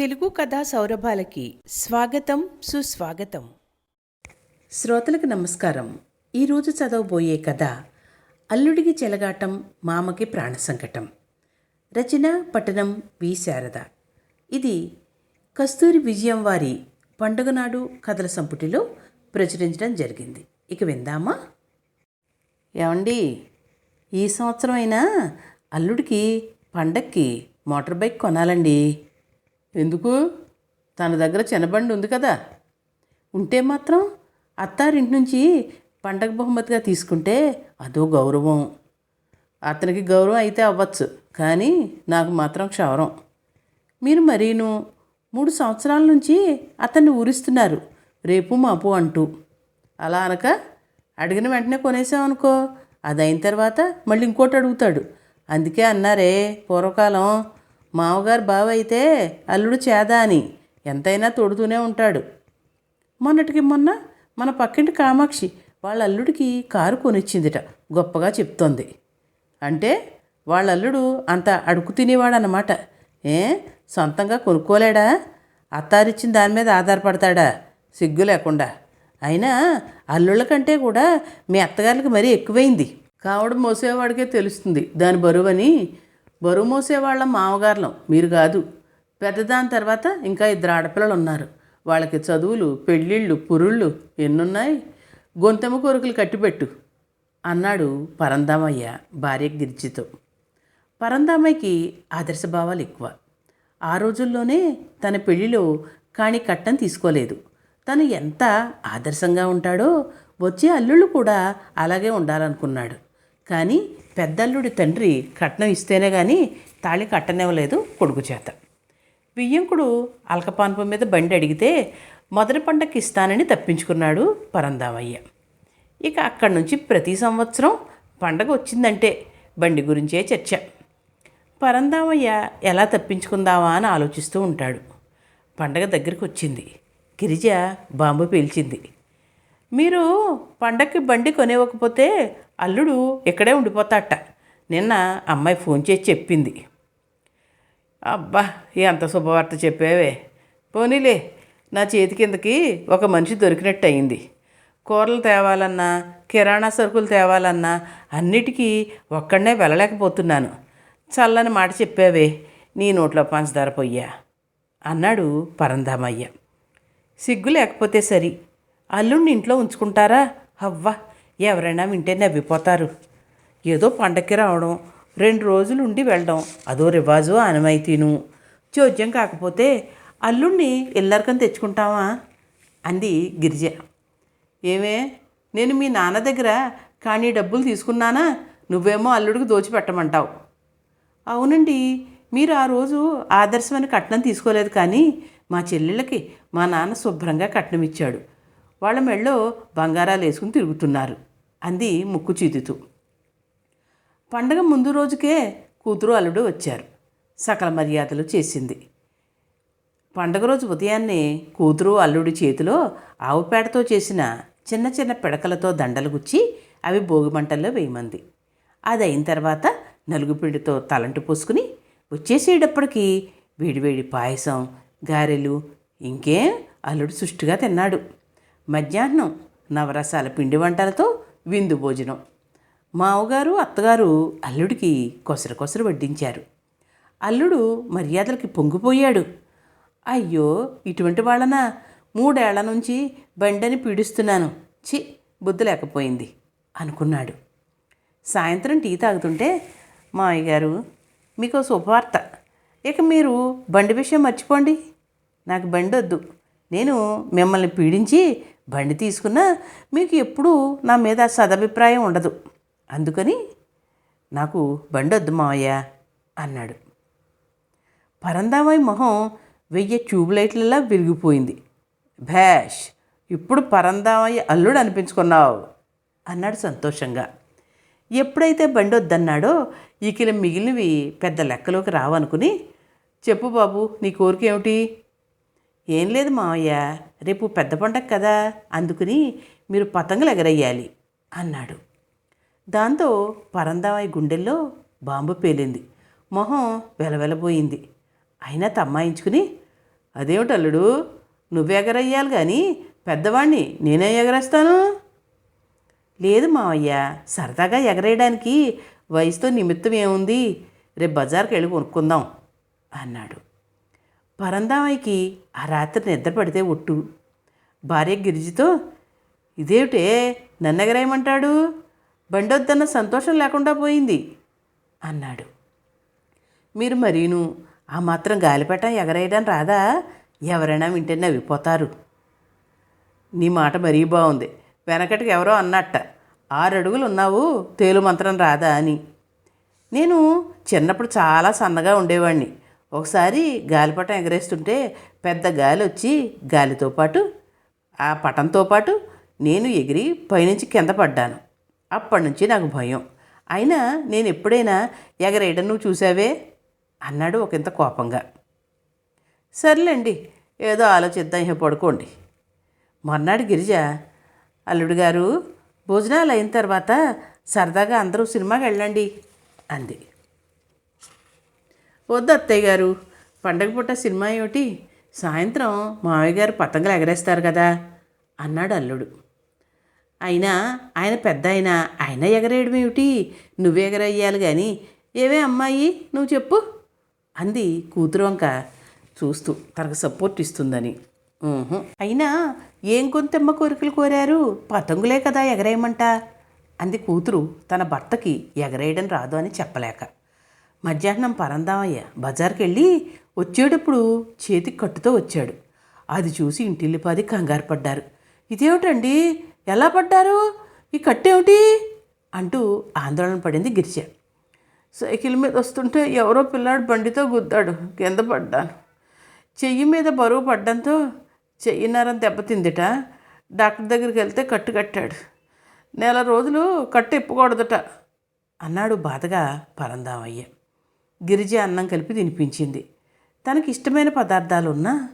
తెలుగు కథా సౌరభాలకి స్వాగతం సుస్వాగతం. శ్రోతలకు నమస్కారం. ఈరోజు చదవబోయే కథ అల్లుడికి చెలగాటం మామకి ప్రాణ సంకటం. రచన పట్టణం వి. శారద. ఇది కస్తూరి విజయం వారి పండుగ నాడు కథల సంపుటిలో ప్రచురించడం జరిగింది. ఇక విందామా? ఏమండి ఈ సంవత్సరం అయినా అల్లుడికి పండక్కి మోటార్ బైక్ కొనాలండి? ఎందుకు? తన దగ్గర చిన్నబండి ఉంది కదా. ఉంటే మాత్రం అత్తారింటి నుంచి పండగ బహుమతిగా తీసుకుంటే అదో గౌరవం. అతనికి గౌరవం అయితే అవ్వచ్చు కానీ నాకు మాత్రం క్షవరం మీరు మరీను. మూడు సంవత్సరాల నుంచి అతన్ని ఊరిస్తున్నారు. రేపు మాపు అంటూ. అలా అనక అడిగిన వెంటనే కొనేసామనుకో అది అయిన తర్వాత మళ్ళీ ఇంకోటి అడుగుతాడు. అందుకే అన్నారే పూర్వకాలం మామగారు బావ అయితే అల్లుడు చేదా అని ఎంతైనా తొడుతూనే ఉంటాడు. మొన్నటికి మొన్న మన పక్కింటి కామాక్షి వాళ్ళ అల్లుడికి కారు కొనిచ్చిందిట. గొప్పగా చెప్తోంది. అంటే వాళ్ళ అల్లుడు అంత అడుగు తినేవాడనమాట ఏ? సొంతంగా కొనుక్కోలేడా? అత్తారిచ్చిన దాని మీద ఆధారపడతాడా? సిగ్గు లేకుండా. అయినా అల్లుళ్ళ కంటే కూడా మీ అత్తగారికి మరీ ఎక్కువైంది. కావడం మోసేవాడికే తెలుస్తుంది. దాని బరువని బరువు మోసేవాళ్ళం మామగారులం. మీరు కాదు. పెద్దదాని తర్వాత ఇంకా ఇద్దరు ఆడపిల్లలు ఉన్నారు. వాళ్ళకి చదువులు పెళ్ళిళ్ళు పురుళ్ళు ఎన్నున్నాయి? గొంతెమ్మ కొరుకులు కట్టిపెట్టు అన్నాడు పరందామయ్య భార్య గిరిజితో పరందామయ్యకి ఆదర్శభావాలు ఎక్కువ. ఆ రోజుల్లోనే తన పెళ్ళిలో కాణి కట్టం తీసుకోలేదు. తను ఎంత ఆదర్శంగా ఉంటాడో వచ్చే అల్లుళ్ళు కూడా అలాగే ఉండాలనుకున్నాడు. కానీ పెద్దల్లుడి తండ్రి కట్నం ఇస్తేనే కానీ తాళి కట్టనివ్వలేదు కొడుకు చేత. బియ్యంకుడు అల్కపాన్పు మీద బండి అడిగితే మొదటి పంటకి ఇస్తానని తప్పించుకున్నాడు పరందామయ్య. ఇక అక్కడి నుంచి ప్రతి సంవత్సరం పండగ వచ్చిందంటే బండి గురించే చర్చ. పరందామయ్య ఎలా తప్పించుకుందామా అని ఆలోచిస్తూ ఉంటాడు. పండగ దగ్గరికి వచ్చింది గిరిజ బాంబు పేల్చింది. మీరు పండక్కి బండి కొనివ్వకపోతే అల్లుడు ఇక్కడే ఉండిపోతాట నిన్న అమ్మాయి ఫోన్ చేసి చెప్పింది. అబ్బా ఎంత శుభవార్త చెప్పావే. పోనీలే నా చేతి కిందకి ఒక మనిషి దొరికినట్టు అయింది కూరలు తేవాలన్నా కిరాణా సరుకులు తేవాలన్నా అన్నిటికీ ఒక్కడనే వెళ్ళలేకపోతున్నాను. చల్లని మాట చెప్పావే నీ నోట్లో పంచదార పొయ్యా అన్నాడు పరంధామయ్య. సిగ్గు లేకపోతే సరి. అల్లుడిని ఇంట్లో ఉంచుకుంటారా? అవ్వా ఎవరైనా వింటే నవ్విపోతారు. ఏదో పండక్కి రావడం రెండు రోజులు ఉండి వెళ్ళడం అదో రివాజు ఆనమైతీను చోద్యం కాకపోతే అల్లుడిని ఇల్లరికని తెచ్చుకుంటావా? అంది గిరిజ. ఏమే నేను మీ నాన్న దగ్గర కానీ డబ్బులు తీసుకున్నానా? నువ్వేమో అల్లుడికి దోచిపెట్టమంటావు. అవునండి మీరు ఆ రోజు ఆదర్శమైన కట్నం తీసుకోలేదు కానీ మా చెల్లెళ్ళకి మా నాన్న శుభ్రంగా కట్నం ఇచ్చాడు. వాళ్ళ మెళ్ళో బంగారాలు వేసుకుని తిరుగుతున్నారు అంది ముక్కు చీతుతూ. పండగ ముందు రోజుకే కూతురు అల్లుడు వచ్చారు. సకల మర్యాదలు చేసింది. పండగ రోజు ఉదయాన్నే కూతురు అల్లుడి చేతిలో ఆవు పేడతో చేసిన చిన్న చిన్న పిడకలతో దండలు గుచ్చి అవి భోగి మంటల్లో వేయమంది. అది అయిన తర్వాత నలుగుపిండితో తలంటు పోసుకుని వచ్చేసేటప్పటికి వేడివేడి పాయసం గారెలు ఇంకేం అల్లుడు సుష్టిగా తిన్నాడు. మధ్యాహ్నం నవరసాల పిండి వంటలతో విందు భోజనం. మావగారు అత్తగారు అల్లుడికి కొసరు కొసరు వడ్డించారు. అల్లుడు మర్యాదలకి పొంగిపోయాడు. అయ్యో ఇటువంటి వాళ్ళన? మూడేళ్ళ నుంచి బండని పీడిస్తున్నాను. చి బుద్ధి లేకపోయింది అనుకున్నాడు. సాయంత్రం టీ తాగుతుంటే మావయ్య గారు మీకు శుభవార్త. ఇక మీరు బండి విషయం మర్చిపోండి. నాకు బండి వద్దు నేను మిమ్మల్ని పీడించి బండి తీసుకున్నా మీకు ఎప్పుడూ నా మీద సదభిప్రాయం ఉండదు. అందుకని నాకు బండి వద్దు మావయ్య అన్నాడు. పరందామయ్య మొహం వెయ్యి ట్యూబ్లైట్లలా విరిగిపోయింది. భేష్ ఇప్పుడు పరందామయ్య అల్లుడు అనిపించుకున్నావు అన్నాడు సంతోషంగా. ఎప్పుడైతే బండి వద్దన్నాడో ఈకిల మిగిలినవి పెద్ద లెక్కలోకి రావనుకుని చెప్పు బాబు నీ కోరిక ఏమిటి ఏం లేదు మావయ్య రేపు పెద్ద పండగ కదా అందుకుని మీరు పతంగులు ఎగరయ్యాలి అన్నాడు. దాంతో పరందామయ్య గుండెల్లో బాంబు పేలింది. మొహం వెలవెలబోయింది. అయినా తమ్మాయించుకుని అదేమిటి అల్లుడు నువ్వు ఎగరయ్యాలి కానీ పెద్దవాణ్ణి నేనే ఎగరేస్తాను? లేదు మావయ్య సరదాగా ఎగరేయడానికి వయసుతో నిమిత్తం ఏముంది? రేపు బజార్కి వెళ్ళి కొనుక్కుందాం అన్నాడు. పరందామయ్యకి ఆ రాత్రి నిద్ర పడితే ఒట్టు. భార్య గిరిజితో ఇదేమిటే? నన్ను ఎగరేయమంటాడు బండి వద్దన్న సంతోషం లేకుండా పోయింది అన్నాడు. మీరు మరీను ఆ మాత్రం గాలిపటం ఎగరేయడం రాదా? ఎవరైనా వింటే నవ్విపోతారు. నీ మాట మరీ బాగుంది వెనకటికి ఎవరో అన్నట్ట. ఆరు అడుగులు ఉన్నావు తేలు మంత్రం రాదా అని. నేను చిన్నప్పుడు చాలా సన్నగా ఉండేవాడిని ఒకసారి గాలిపటం ఎగరేస్తుంటే పెద్ద గాలి వచ్చి గాలితో పాటు ఆ పటంతో పాటు నేను ఎగిరి పైనుంచి కింద పడ్డాను. అప్పటి నుంచి నాకు భయం. అయినా నేను ఎప్పుడైనా ఎగరేయడం నువ్వు చూసావే? అన్నాడు ఒకంత కోపంగా. సర్లేండి ఏదో ఆలోచిద్దాం ఇహ పడుకోండి. మొన్నాడు గిరిజ అల్లుడు గారు భోజనాలు అయిన తర్వాత సరదాగా అందరూ సినిమాకి వెళ్ళండి అంది. వద్దు అత్తయ్య గారు. పండగ పూట సినిమా ఏమిటి? సాయంత్రం మావయ్య గారు పతంగులు ఎగరేస్తారు కదా అన్నాడు అల్లుడు. అయినా ఆయన పెద్ద అయినా ఆయన ఎగరేయడం ఏమిటి? నువ్వు ఎగరేయాలి కానీ ఏవే అమ్మాయి? నువ్వు చెప్పు అంది కూతురు వంక చూస్తూ తనకు సపోర్ట్ ఇస్తుందని. అయినా ఏం కొంతమ్మ కోరికలు కోరారు? పతంగులే కదా ఎగరేయమంట అంది కూతురు తన భర్తకి ఎగరేయడం రాదు అని చెప్పలేక. మధ్యాహ్నం పరందామయ్య బజార్కి వెళ్ళి వచ్చేటప్పుడు చేతికి కట్టుతో వచ్చాడు. అది చూసి ఇంటిల్లిపాది కంగారు పడ్డారు. ఇదేమిటండి? ఎలా పడ్డారు? ఈ కట్టేమిటి? అంటూ ఆందోళన పడింది గిరిజ. సైకిల్ మీద వస్తుంటే ఎవరో పిల్లాడు బండితో గుద్దాడు. కింద పడ్డాను. చెయ్యి మీద బరువు పడ్డంతో చెయ్యి నరం దెబ్బతిందిట డాక్టర్ దగ్గరికి వెళ్తే కట్టు కట్టాడు. నెల రోజులు కట్టు ఇప్పకూడదట అన్నాడు బాధగా పరందామయ్య. గిరిజ అన్నం కలిపి తినిపించింది. తనకి ఇష్టమైన పదార్థాలున్నా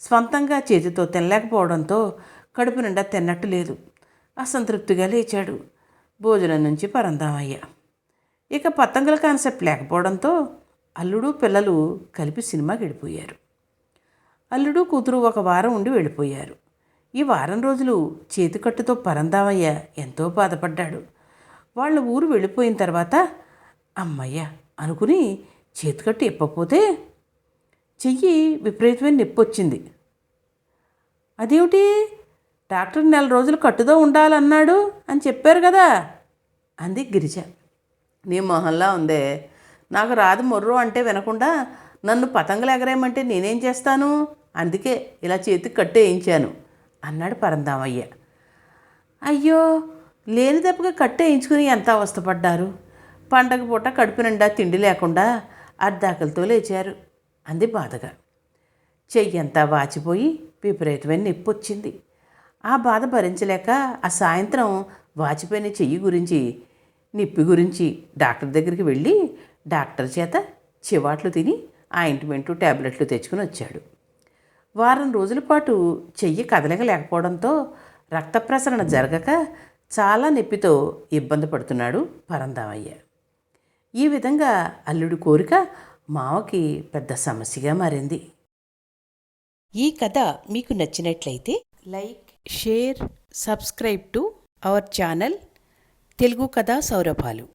స్వంతంగా చేతితో తినలేకపోవడంతో కడుపు నిండా తిన్నట్టు లేదు. అసంతృప్తిగా లేచాడు. భోజనం నుంచి పరందామయ్య. ఇక పతంగుల కాన్సెప్ట్ లేకపోవడంతో అల్లుడు పిల్లలు కలిపి సినిమాకి గడిపోయారు. అల్లుడు కూతురు ఒక వారం ఉండి వెళ్ళిపోయారు. ఈ వారం రోజులు చేతికట్టుతో పరందామయ్య ఎంతో బాధపడ్డాడు. వాళ్ళ ఊరు వెళ్ళిపోయిన తర్వాత అమ్మయ్య అనుకుని చేతికట్టు ఇప్పపోతే చెయ్యి విపరీతమైన నొప్పి వచ్చింది. అదేమిటి? డాక్టర్ నెల రోజులు కట్టుతో ఉండాలన్నాడు అని చెప్పారు కదా? అంది గిరిజ. నీ మొహంలా ఉందే. నాకు రాదు మొర్రు అంటే వినకుండా నన్ను పతంగులు ఎగరేయమంటే నేనేం చేస్తాను? అందుకే ఇలా చేతికి కట్టు వేయించాను అన్నాడు పరందామయ్య. అయ్యో లేని దెబ్బగా కట్టేయించుకుని ఎంత అవస్థపడ్డారు? పండగ పూట కడుపు నిండా తిండి లేకుండా అర్ధాకలతో లేచారు. అంది బాధగా. చెయ్యంతా వాచిపోయి విపరీతమైన నొప్పి వచ్చింది ఆ బాధ భరించలేక ఆ సాయంత్రం వాచిపోయిన చెయ్యి గురించి నొప్పి గురించి డాక్టర్ దగ్గరికి వెళ్ళి డాక్టర్ చేత చివాట్లు తిని ఆయింట్మెంటు ట్యాబ్లెట్లు తెచ్చుకుని వచ్చాడు. వారం రోజుల పాటు చెయ్యి కదలగలేకపోవడంతో రక్త ప్రసరణ జరగక చాలా నొప్పితో ఇబ్బంది పడుతున్నాడు పరందామయ్య. ఈ విధంగా అల్లుడి కోరిక మావకి పెద్ద సమస్యగా మారింది. ఈ కథ మీకు నచ్చినట్లయితే like share subscribe to our channel Telugu కథా సౌరభాలు.